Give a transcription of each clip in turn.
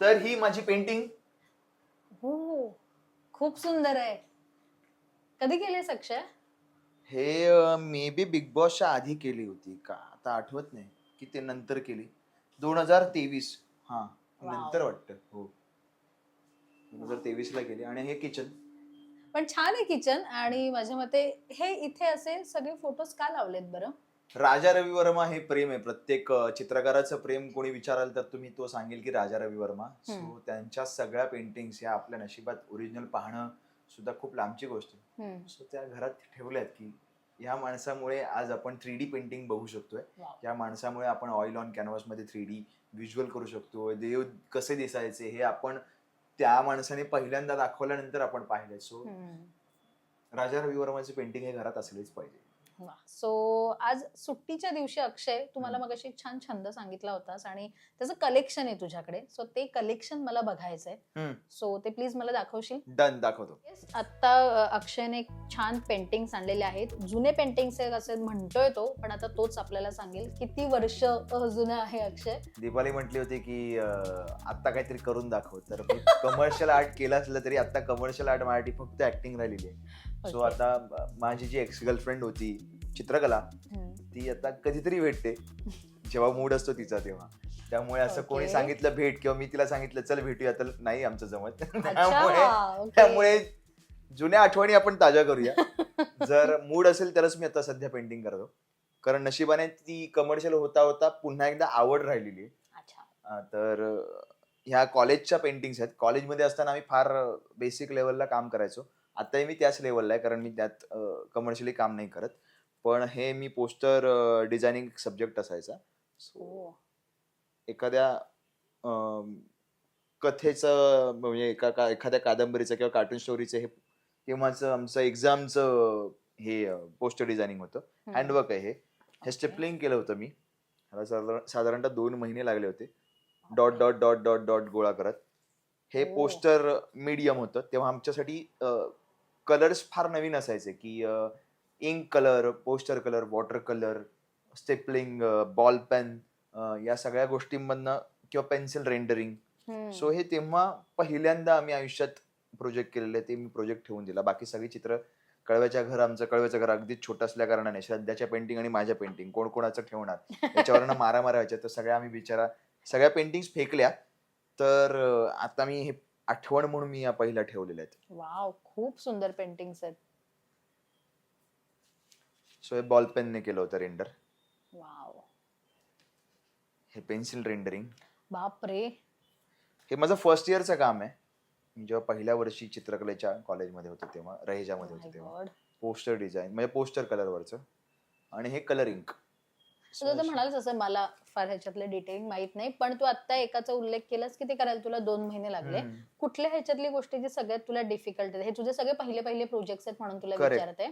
तर ही माझी पेंटिंग हो खूप सुंदर आहे. कधी केलीस अक्षय? हे मे बी बिग बॉसच्या आधी केली होती का? आता आठवत नाही की ते नंतर केली. दोन हजार तेवीस. हा. नंतर वाटतं हो. दोन हजार तेवीस ला केली आणि हे किचन पण छान आहे किचन आणि माझ्या मते हे इथे असे सगळे फोटोज का लावलेत बरं? राजा रवी वर्मा हे प्रेम आहे प्रत्येक चित्रकाराचं प्रेम कोणी विचाराल तर तुम्ही तो सांगेल की राजा रवी वर्मा. सो त्यांच्या सगळ्या पेंटिंग्स या आपल्या नशिबात ओरिजिनल पाहणं सुद्धा खूप लांबची गोष्ट. सो त्या घरात ठेवल्यात की ह्या माणसामुळे आज आपण थ्री डी पेंटिंग बघू शकतोय. या माणसामुळे आपण ऑइल ऑन कॅनव्हासमध्ये थ्री डी व्हिज्युअल करू शकतो देव कसे दिसायचे हे आपण त्या माणसाने पहिल्यांदा दाखवल्यानंतर आपण पाहिले सो. राजा रवी वर्माचे पेंटिंग हे घरात असलेच पाहिजे सो आज सुट्टीच्या दिवशी अक्षय तू मला हम्म. मग एक छान छंद सांगितला होतास आणि त्याचं कलेक्शन आहे तुझ्याकडे. सो ते कलेक्शन मला बघायचंय. सो ते प्लीज मला दाखवशील? डन दाखवतो. आता अक्षयने छान पेंटिंग्स आणलेले आहेत. जुने पेंटिंग्स आहेत असे म्हणतोय तो पण आता तोच आपल्याला सांगेल. किती वर्ष जुनं आहे अक्षय? दीपाली म्हटली होती की अं, आत्ता काहीतरी करून दाखव. तर कमर्शियल आर्ट केलं असलं तरी आता कमर्शियल आर्ट माझ्यासाठी फक्त ऍक्टिंग राहिलेली आहे. सो. आता माझी जी एक्स गर्लफ्रेंड होती चित्रकला. ती आता कधीतरी भेटते जेव्हा मूड असतो तिचा तेव्हा त्यामुळे असं कोणी. सांगितलं भेट किंवा मी तिला सांगितलं चल भेटूया तर नाही आमचं जमत त्यामुळे. त्यामुळे जुन्या आठवणी आपण ताज्या करूया जर मूड असेल तरच मी आता सध्या पेंटिंग करतो कारण नशिबाने ती कमर्शियल होता होता पुन्हा एकदा आवड राहिलेली तर ह्या कॉलेजच्या पेंटिंग्स आहेत. कॉलेजमध्ये असताना आम्ही फार बेसिक लेवलला काम करायचो. आताही मी त्याच लेवलला आहे कारण मी त्यात कमर्शियली काम नाही करत. पण हे मी पोस्टर डिझायनिंग सब्जेक्ट असायचा. सो हो. एखाद्या कथेचं म्हणजे एका का एखाद्या कादंबरीचं किंवा कार्टून स्टोरीचं हे तेव्हाचं आमचं एक्झामचं हे पोस्टर डिझायनिंग होतं. हँडवर्क आहे हे. हे. स्टेपलिंग केलं होतं मी. साधारणतः दोन महिने लागले होते. Dot dot dot dot dot गोळा करत. हे ओ. पोस्टर मीडियम होतं. तेव्हा आमच्यासाठी कलर्स फार नवीन असायचे की ink colour poster colour water colour stippling ball pen या सगळ्या गोष्टींमधनं किंवा पेन्सिल रेंडरिंग हम्म. सो हे तेव्हा पहिल्यांदा आम्ही आयुष्यात प्रोजेक्ट केलेले ते मी प्रोजेक्ट ठेवून दिला. बाकी सगळी चित्र कळव्याच्या घर आमचं कळव्याचं घर अगदीच छोटं असल्या कारणाने श्रद्धाच्या पेंटिंग आणि माझ्या पेंटिंग कोण कोणाचं ठेवणार? याच्यावरनं मारा मारा व्हायच्या. तर सगळ्या आम्ही बिचारा सगळ्या पेंटिंग्स फेकल्या तर आता मी हे आठवण म्हणून मी या पहिल्या ठेवलेल्या आहेत. वाव खूप सुंदर पेंटिंग्स आहेत. सो हे बॉल पेनने केलं होतं रेंडर वाव हे पेन्सिल रेंडरिंग बापरे. हे माझं फर्स्ट इयरचं काम आहे. मी जेव्हा पहिल्या वर्षी चित्रकलेच्या कॉलेजमध्ये होतो तेव्हा रहेजामध्ये Oh होतो तेव्हा. God. पोस्टर डिझाईन म्हणजे पोस्टर कलरवरचं आणि हे कलरिंग तुझं तर म्हणालच असं मला फार ह्याच्यातले डिटेलिंग माहीत नाही पण तू आता एकाचा उल्लेख केलास की ते करायला तुला दोन महिने लागले. कुठल्या ह्याच्यातली गोष्टी जी सगळ्यात तुला डिफिकल्ट आहे? हे तुझे सगळे पहिले पहिले प्रोजेक्ट आहेत म्हणून तुला. विचारते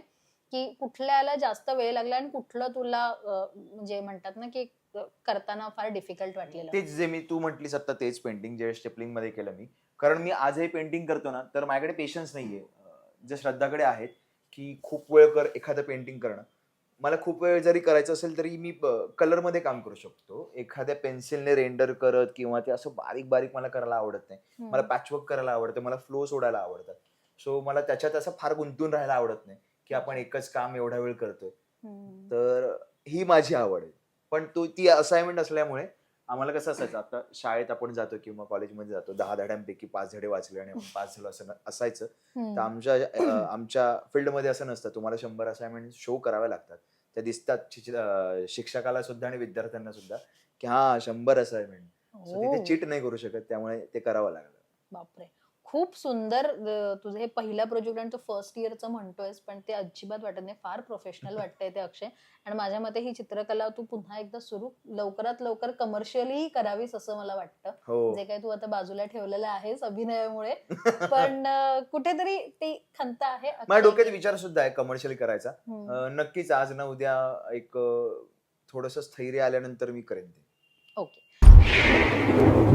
की कुठल्याला जास्त वेळ लागला आणि कुठलं तुला म्हणजे म्हणतात ना की करताना फार डिफिकल्ट वाटलेलं? तेच जे मी तू म्हटलीस आता तेच पेंटिंग जे स्टेपलिंगमध्ये केलं मी. कारण मी आजही पेंटिंग करतो ना तर माझ्याकडे पेशन्स नाहीये. जे श्रद्धाकडे आहेत की खूप वेळ कर एखादं पेंटिंग करणं. मला खूप वेळ जरी करायचं असेल तरी मी कलरमध्ये काम करू शकतो. एखाद्या पेन्सिलने रेंडर करत किंवा ते असं बारीक बारीक मला करायला आवडत नाही. मला पॅचवर्क करायला आवडतं मला फ्लो सोडायला आवडतं सो मला त्याच्यात असं फार गुंतून राहायला आवडत नाही की आपण एकच काम एवढा वेळ करतोय. तर ही माझी आवड आहे. पण तो ती असाइनमेंट असल्यामुळे आम्हाला कसं असायचं आता शाळेत आपण जातो किंवा कॉलेजमध्ये जातो दहा धड्यांपैकी पाच धडे वाचले आणि आपण पास झालो असं असायचं. तर. आमच्या आमच्या फील्डमध्ये असं नसतं. तुम्हाला शंभर असाइनमेंट शो कराव्या लागतात. त्या दिसतात शिक्षकाला सुद्धा आणि विद्यार्थ्यांना सुद्धा की हा शंभर असाइनमेंट तिथे. चिट नाही करू शकत त्यामुळे ते करावं लागलं. बापरे. खूप सुंदर तुझं हे पहिला प्रोजेक्ट आणि तू फर्स्ट इयरचं म्हणतोयस पण ते अजिबात वाटत नाही. फार प्रोफेशनल वाटतंय ते अक्षय. आणि माझ्या मते ही चित्रकला तू पुन्हा एकदा सुरू लवकरात लवकर कमर्शियली करावीस असं मला वाटतं. हो. जे काही तू आता बाजूला ठेवलेलं आहेस अभिनयामुळे. पण कुठेतरी ती खंत आहे माझ्या डोक्यात. विचार सुद्धा आहे कमर्शियल करायचा. नक्कीच आज ना उद्या एक थोडस स्थैर्य आल्यानंतर मी करेन ते. ओके.